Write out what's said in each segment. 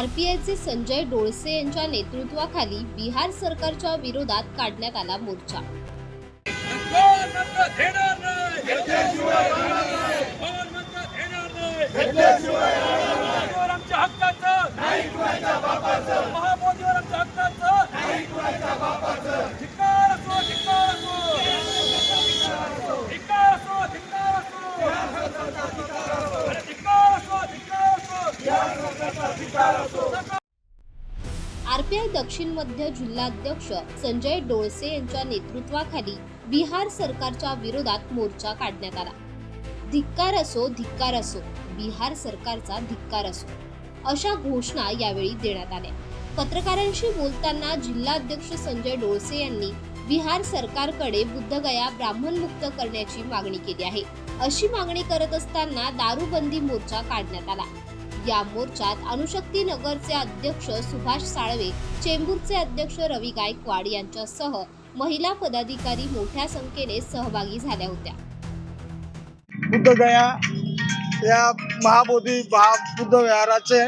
आरपीआयचे संजय डोळसे यांच्या नेतृत्वाखाली बिहार सरकारच्या विरोधात काढण्यात आला मोर्चा. हक्काचं देणार नाही. गोरगरिबांना देणार नाही. मोदीवर आमच्या हक्काचं महामोदीवर आमच्या हक्काचं धिक्कार असो धिक्कार असो धिक्कार असो धिक्कार असो अरे धिक्कार असो धिक्कार असो आरपीआय दक्षिण मध्य जिल्हाध्यक्ष संजय डोळसे यांच्या नेतृत्वाखाली बिहार सरकारच्या विरोधात मोर्चा काढण्यात आला. धिक्कार असो धिक्कार असो बिहार सरकारचा धिक्कार असो अशा घोषणा यावेळी देण्यात आल्या. पत्रकारांशी बोलताना जिल्हाध्यक्ष संजय डोळसे यांनी बिहार सरकारकडे बुद्धगया ब्राह्मणमुक्त करण्याची मागणी केली आहे. अशी मागणी करत असताना दारूबंदी मोर्चा काढण्यात आला. या मोर्चात अणुशक्ती नगरचे अध्यक्ष सुभाष साळवे चेंबूरचे अध्यक्ष रवी गायकवाड यांच्यासह महिला पदाधिकारी मोठ्या संख्येने सहभागी झाल्या होत्या. बुद्धगया या महाबोधी बुद्ध विहाराचे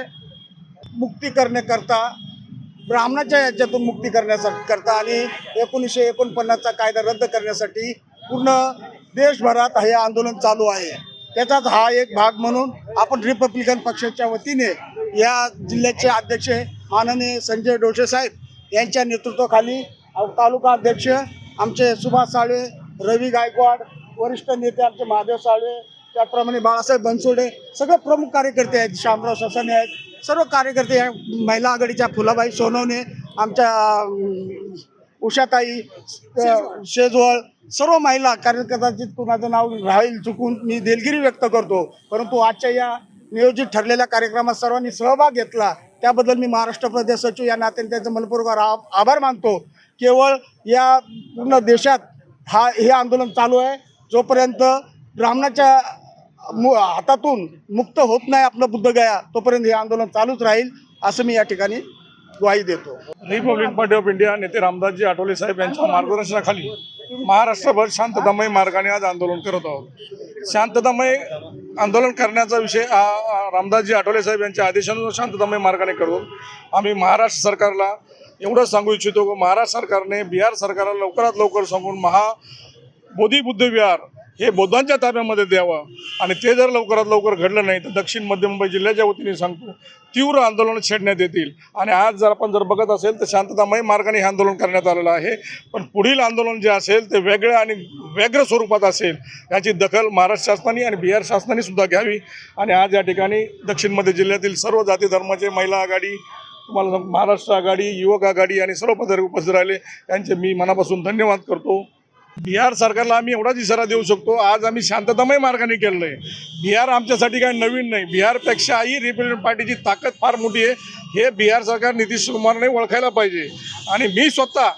मुक्ती करण्याकरता ब्राह्मणाच्या याच्यातून मुक्ती करण्यासाठी करता आणि एकोणीसशे एकोणपन्नासचा कायदा रद्द करण्यासाठी पूर्ण देशभरात हे आंदोलन चालू आहे. त्याचाच हा एक भाग म्हणून आपण रिपब्लिकन पक्षाच्या वतीने या जिल्ह्याचे अध्यक्ष माननीय संजय डोसे साहेब यांच्या नेतृत्वाखाली तालुका अध्यक्ष आमचे सुभाष साळवे रवी गायकवाड वरिष्ठ नेते आमचे महादेव साळवे त्याचप्रमाणे बाळासाहेब बनसोडे सगळे प्रमुख कार्यकर्ते आहेत शामराव ससाने आहेत सर्व कार्यकर्ते या महिला आघाडीच्या फुलाबाई सोनवणे आमच्या उषाताई शेजवळ सर्व महिला कारण कदाचित कुणाचं नाव राहील चुकून मी दिलगिरी व्यक्त करतो. परंतु आजच्या या नियोजित ठरलेल्या कार्यक्रमात सर्वांनी सहभाग घेतला. त्याबद्दल मी महाराष्ट्र प्रदेश सचिव या नात्याने त्यांचं मनपूर्वक आभार मानतो. केवळ या पूर्ण देशात हा हे आंदोलन चालू आहे. जोपर्यंत ब्राह्मणाच्या मु हातातून मुक्त होत नाही आपलं बुद्धगया तोपर्यंत हे आंदोलन चालूच राहील असं मी या ठिकाणी ग्वाही देतो. रिपब्लिक पार्टी ऑफ इंडिया नेते रामदासजी आठवले साहेब यांच्या मार्गदर्शनाखाली महाराष्ट्रभर शांततामय मार्गाने आज आंदोलन करत आहोत. शांततामय आंदोलन करण्याचा विषय रामदासजी आठवले साहेब यांच्या आदेशानुसार शांततामय मार्गाने करून आम्ही महाराष्ट्र सरकारला एवढं सांगू इच्छितो की महाराष्ट्र सरकारने बिहार सरकारला लवकरात लवकर सांगून महा बोधी बुद्ध विहार हे बौद्धांच्या ताब्यामध्ये द्यावं. आणि ते जर लवकरात लवकर घडलं नाही तर दक्षिण मध्य मुंबई जिल्ह्याच्या वतीने सांगतो तीव्र आंदोलन छेडण्यात येतील. आणि आज जर आपण जर बघत असेल तर शांततामय मार्गाने हे आंदोलन करण्यात आलेलं आहे. पण पुढील आंदोलन जे असेल ते वेगळं आणि व्यग्र स्वरूपात असेल याची दखल महाराष्ट्र शासनाने आणि बिहार शासनाने सुद्धा घ्यावी. आणि आज या ठिकाणी दक्षिण मध्य जिल्ह्यातील सर्व जाती धर्माचे महिला आघाडी तुम्हाला महाराष्ट्र आघाडी युवक आघाडी आणि सर्व पदाधिकारी उपस्थित राहिले यांचे मी मनापासून धन्यवाद करतो. बिहार सरकारला आम्ही एवढाच इशारा देऊ शकतो. आज आम्ही शांततामय मार्गाने केलेलं आहे. बिहार आमच्यासाठी काही नवीन नाही. बिहारपेक्षाही रिपब्लिकन पार्टीची ताकद फार मोठी आहे. हे बिहार सरकार नितीश कुमारने ओळखायला पाहिजे. आणि मी स्वतः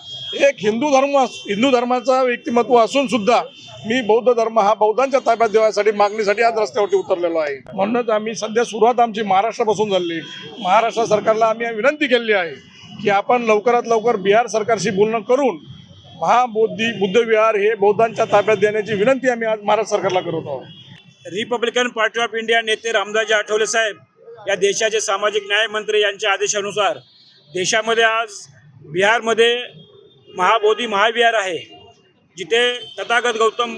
एक हिंदू धर्म हिंदू धर्माचा व्यक्तिमत्व असून सुद्धा मी बौद्ध धर्म हा बौद्धांच्या ताब्यात देण्यासाठी मागणीसाठी आज रस्त्यावरती उतरलेलो आहे. म्हणूनच आम्ही सध्या सुरुवात आमची महाराष्ट्रापासून झाली. महाराष्ट्र सरकारला आम्ही विनंती केलेली आहे की आपण लवकरात लवकर बिहार सरकारशी बोलणं करून महाबोधी बुद्ध विहार हे बौद्धांच्या ताब्यात देण्याची विनंती आम्ही आज महाराष्ट्र सरकारला करत आहोत. रिपब्लिकन पार्टी ऑफ इंडिया नेते रामदासजी आठवले साहेब या देशाचे सामाजिक न्याय मंत्री यांच्या आदेशानुसार देशामध्ये आज बिहारमध्ये महाबोधी महाविहार आहे जिथे तथागत गौतम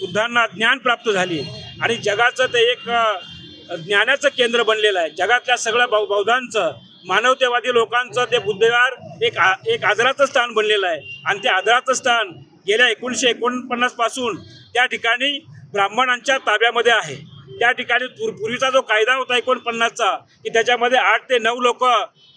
बुद्धांना ज्ञान प्राप्त झाली आणि जगाचं ते एक ज्ञानाचं केंद्र बनलेलं आहे. जगातल्या सगळ्या बौ बौद्धांचं मानवतेवादी लोकांचं ते बुद्धविहार एक आ एक आदराचं स्थान बनलेलं आहे. आणि ते आदराचं स्थान गेल्या एकोणीसशे एकोणपन्नासपासून त्या ठिकाणी ब्राह्मणांच्या ताब्यामध्ये आहे. त्या ठिकाणी पूर्वीचा जो कायदा होता एकोणपन्नासचा की त्याच्यामध्ये आठ ते नऊ लोक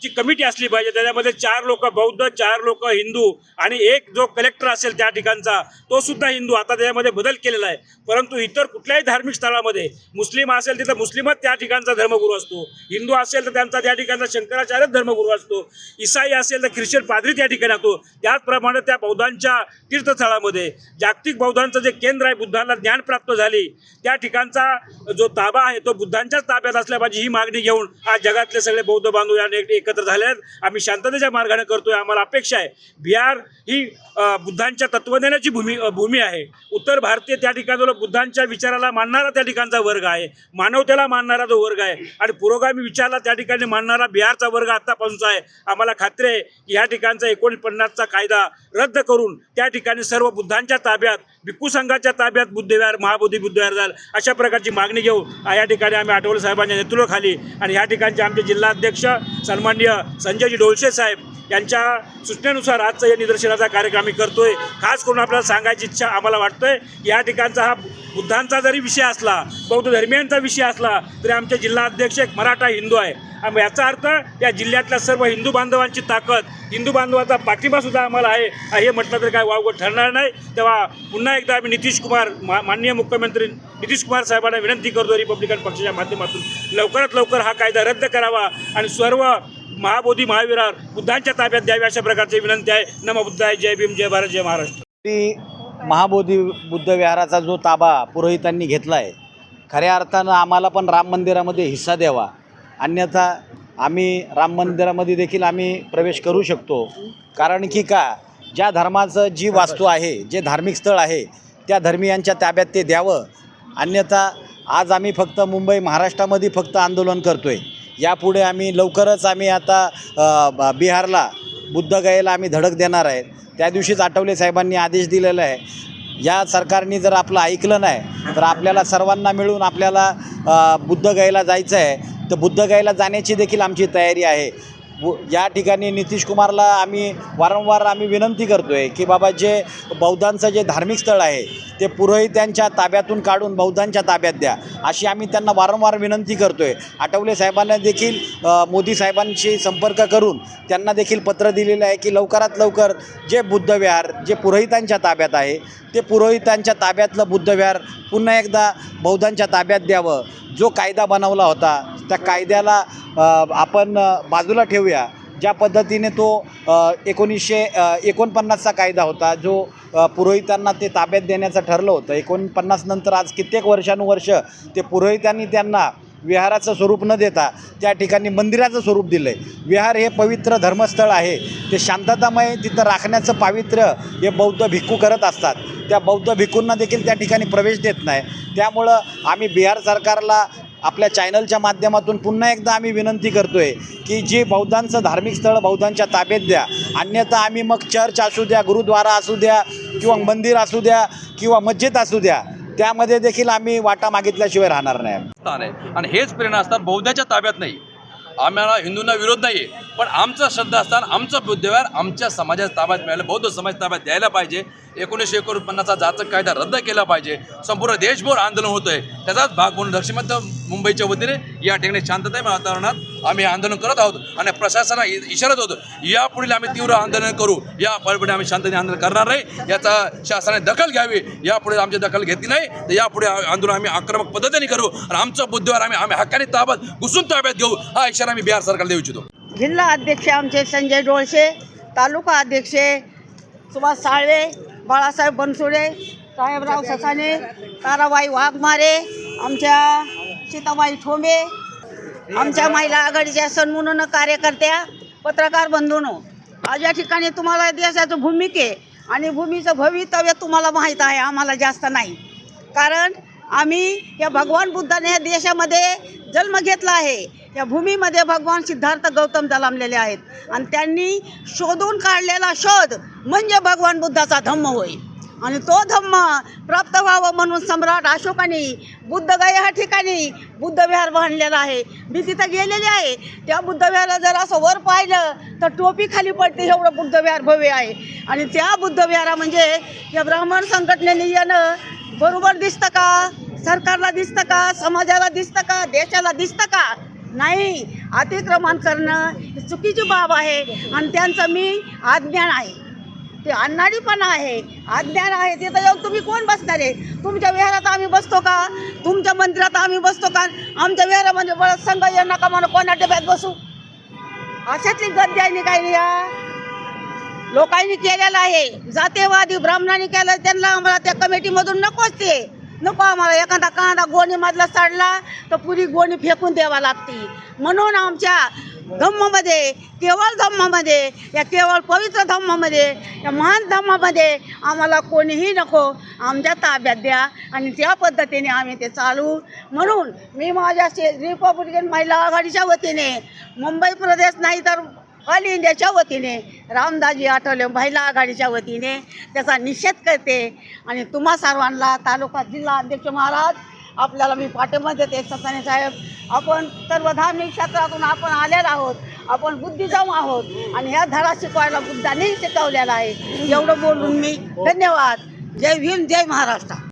जी कमिटी असली पाहिजे. त्याच्यामध्ये चार लोक बौद्ध चार लोक हिंदू आणि एक जो कलेक्टर असेल त्या ठिकाणचा तो सुद्धा हिंदू. आता त्याच्यामध्ये बदल केलेला आहे. परंतु इतर कुठल्याही धार्मिक स्थळामध्ये मुस्लिम असेल तिथं मुस्लिमच त्या ठिकाणचा धर्मगुरू असतो. हिंदू असेल तर त्यांचा त्या ठिकाणचा शंकराचार्यच धर्मगुरू असतो. इसाई असेल तर ख्रिश्चन पादरी त्या ठिकाणी असतो. त्याचप्रमाणे त्या बौद्धांच्या तीर्थस्थळामध्ये जागतिक बौद्धांचं जे केंद्र आहे बुद्धांना ज्ञान प्राप्त झाली. त्या ठिकाणचा जो ताबा आहे तो बुद्धांच्याच ताब्यात असल्या पाहिजे ही मागणी घेऊन आज जगातले सगळे बौद्ध बांधव याने एक- एकत्र झाले आहेत. आम्ही शांततेच्या मार्गाने करतोय आम्हाला अपेक्षा आहे. बिहार ही बुद्धांच्या तत्वज्ञानाची भूमी भूमी आहे. उत्तर भारतीय त्या ठिकाणी बुद्धांच्या विचाराला मानणारा त्या ठिकाणचा वर्ग आहे. मानवतेला मानणारा जो वर्ग आहे आणि पुरोगामी विचाराला त्या ठिकाणी मानणारा बिहारचा वर्ग आत्तापासूनचा आहे. आम्हाला खात्री आहे की ह्या ठिकाणचा एकोणपन्नासचा कायदा रद्द करून त्या ठिकाणी सर्व बुद्धांच्या ताब्यात भिक्खू संघाच्या ताब्यात बुद्धविहार महाबोधी बुद्धविहार झालं. अशा प्रकारची मागणी घेऊ या ठिकाणी आम्ही आठवले साहेबांच्या नेतृत्वाखाली आणि या ठिकाणचे आमचे जिल्हाध्यक्ष सन्माननीय संजयजी डोलशे साहेब यांच्या सूचनेनुसार आजचा या निदर्शनाचा कार्यक्रम आम्ही करतोय. खास करून आपल्याला सांगायची इच्छा आम्हाला वाटतोय या ठिकाणचा हा बुद्धांचा जरी विषय असला बौद्ध धर्मियांचा विषय असला तरी आमचे जिल्हाध्यक्ष एक मराठा हिंदू आहे. याचा अर्थ या जिल्ह्यातल्या सर्व हिंदू बांधवांची ताकद हिंदू बांधवाचा पाठिंबा सुद्धा आम्हाला आहे. हे म्हटलं तर काय वावगं ठरणार नाही. तेव्हा पुन्हा एकदा आम्ही नितीश कुमार मा माननीय मुख्यमंत्री नितीश कुमार साहेबांना विनंती करतो रिपब्लिकन पक्षाच्या माध्यमातून लवकरात लवकर हा कायदा रद्द करावा. आणि सर्व महाबोधी महावीरार बुद्धांच्या ताब्यात द्यावी अशा प्रकारची विनंती आहे. नम बुद्धाय जय भीम जय भारत जय महाराष्ट्र. महाबोधी बुद्ध विहाराचा जो ताबा पुरोहितांनी घेतला आहे खऱ्या अर्थानं आम्हाला पण राम मंदिरामध्ये हिस्सा द्यावा. अन्यथा आम्ही राम मंदिरामध्ये देखील आम्ही प्रवेश करू शकतो. कारण की का ज्या धर्माचं जी वास्तू आहे जे धार्मिक स्थळ आहे त्या धर्मियांच्या ताब्यात ते द्यावं. अन्यथा आज आम्ही फक्त मुंबई महाराष्ट्रामध्ये फक्त आंदोलन करतो आहे यापुढे आम्ही लवकरच आम्ही आता बिहारला बुद्धगयेला आम्ही धडक देणार आहे. त्या दिवशीच आठवले साहेबांनी आदेश दिलेला आहे. या सरकारने जर आपलं ऐकलं नाही तर आपल्याला सर्वांना मिळून आपल्याला अ, जायचं आहे. तर बुद्धगयेला जाण्याची देखील आमची तयारी आहे. व या ठिकाणी नितीश कुमारला आम्ही वारंवार आम्ही विनंती करतो आहे की बाबा जे बौद्धांचं जे धार्मिक स्थळ आहे ते पुरोहितांच्या ताब्यातून काढून बौद्धांच्या ताब्यात द्या. अशी आम्ही त्यांना वारंवार विनंती करतो आहे आठवले साहेबांना देखील मोदी साहेबांशी संपर्क करून त्यांना देखील पत्र दिलेलं आहे की लवकरात लवकर जे बुद्धविहार जे पुरोहितांच्या ताब्यात आहे ते पुरोहितांच्या ताब्यातलं बुद्धविहार पुन्हा एकदा बौद्धांच्या ताब्यात द्यावं. जो कायदा बनवला होता त्या कायद्याला आपण बाजूला ठेवूया. ज्या पद्धतीने तो एकोणीसशे एकोणपन्नासचा कायदा होता जो पुरोहितांना ते ताब्यात देण्याचं ठरलं होतं. एकोणपन्नास नंतर आज कित्येक वर्षानुवर्ष ते पुरोहितांनी त्यांना विहाराचं स्वरूप न देता त्या ठिकाणी मंदिराचं स्वरूप दिलं आहे विहार हे पवित्र धर्मस्थळ आहे. ते शांततामय तिथं राखण्याचं पावित्र्य हे बौद्ध भिक्खू करत असतात. त्या बौद्ध भिक्खूंना देखील त्या ठिकाणी प्रवेश देत नाही. त्यामुळं आम्ही बिहार सरकारला आपल्या चॅनलच्या माध्यमातून पुन्हा एकदा आम्ही विनंती करतो आहे की जी बौद्धांचं धार्मिक स्थळ बौद्धांच्या ताब्यात द्या. अन्यथा आम्ही मग चर्च असू द्या गुरुद्वारा असू द्या किंवा मंदिर असू द्या किंवा मस्जिद असू द्या. त्यामध्ये देखील आम्ही वाटा मागितल्याशिवाय राहणार नाही स्थान आहे आणि हेच प्रेरणा असतात बौद्धाच्या ताब्यात नाही. आम्हाला हिंदूंना विरोध नाही आहे पण आमचं श्रद्धास्थान आमचं बुद्धविहार आमच्या समाजाच्या ताब्यात मिळालं. बौद्ध समाज ताब्यात द्यायला पाहिजे. एकोणीसशे एकोणपन्नासचा जाचक कायदा रद्द केला पाहिजे. संपूर्ण देशभर आंदोलन होतं आहे त्याचाच भाग म्हणून दक्षिण मध्य मुंबईच्या वतीने या ठिकाणी शांतता वातावरणात आम्ही आंदोलन करत आहोत आणि प्रशासना इशारत होतो यापुढील आम्ही तीव्र आंदोलन करू. या पळपुढे आम्ही शांततेने आंदोलन करणार नाही. याचा शासनाने दखल घ्यावी. यापुढे आमची दखल घेतली नाही. तर यापुढे आंदोलन आम्ही आक्रमक पद्धतीने करू. आणि आमचं बुद्धवार आम्ही आम्ही हक्काने ताब्यात घुसून ताब्यात घेऊ. हा इशारा आम्ही बिहार सरकारला देऊ इच्छितो. जिल्हा अध्यक्ष आमचे संजय डोळशे तालुका अध्यक्ष सुभाष साळवे बाळासाहेब बनसोडे साहेबराव ससाने ताराबाई वाघमारे आमच्या सीताबाई ठोंबे आमच्या महिला आघाडीच्या सन्मुन कार्यकर्त्या पत्रकार बंधूनो आज या ठिकाणी तुम्हाला देशाचं भूमिके आणि भूमीचं भवितव्य तुम्हाला माहीत आहे आम्हाला जास्त नाही. कारण आम्ही या भगवान बुद्धाने या देशामध्ये जन्म घेतला आहे. या भूमीमध्ये भगवान सिद्धार्थ गौतम जलामलेले आहेत. आणि त्यांनी शोधून काढलेला शोध म्हणजे भगवान बुद्धाचा धम्म होय. आणि तो धम्म प्राप्त व्हावं म्हणून सम्राट अशोकाने बुद्धगया ह्या ठिकाणी बुद्धविहार बांधलेला आहे. मी तिथं गेलेली आहे. त्या बुद्धविहाराला जर असं वर पाहिलं तर टोपी खाली पडते एवढं बुद्धविहार भव्य आहे. आणि त्या बुद्धविहारा म्हणजे या ब्राह्मण संघटनेने येणं बरोबर दिसतं का? सरकारला दिसतं का? समाजाला दिसतं का? देशाला दिसतं का? नाही. अतिक्रमण करणं ही चुकीची बाब आहे आणि त्यांचं मी अज्ञान आहे. ते अनाडीपणा आहे. अज्ञान आहे. तिथं येऊन तुम्ही कोण बसणार आहे? तुमच्या विहारात आम्ही बसतो का? तुमच्या मंदिरात आम्ही बसतो का? आमच्या विहारामध्ये संघ ये नका म्हणून कोणा डब्यात बसू? अशातली गद्दी आहे काय नाही लोकांनी केलेलं आहे. जातेवादी ब्राह्मणांनी केलं त्यांना आम्हाला त्या कमिटीमधून नकोच ते. नको आम्हाला एखादा कांदा गोणीमधला चढला तर पुरी गोणी फेकून द्यावा लागते. म्हणून आमच्या धम्मामध्ये केवळ धम्मामध्ये या केवळ पवित्र धम्मामध्ये या महान धम्मामध्ये आम्हाला कोणीही नको. आमच्या ताब्यात द्या आणि त्या पद्धतीने आम्ही ते चालू. म्हणून मी माझ्या रिपब्लिकन महिला आघाडीच्या वतीने मुंबई प्रदेश नाही तर ऑल इंडियाच्या वतीने. रामदाजी आठवले महिला आघाडीच्या वतीने. त्याचा निषेध करते. आणि तुम्हा सर्वांना तालुका जिल्हा अध्यक्ष महाराज आपल्याला मी पाठिंबा देते. सत्ताने साहेब आपण सर्व धार्मिक क्षेत्रातून आपण आलेलो आहोत. आपण बुद्धिजम आहोत. आणि ह्या धडा शिकवायला बुद्धानेही शिकवलेला आहे. एवढं बोलून मी धन्यवाद. जय भीम जय महाराष्ट्र.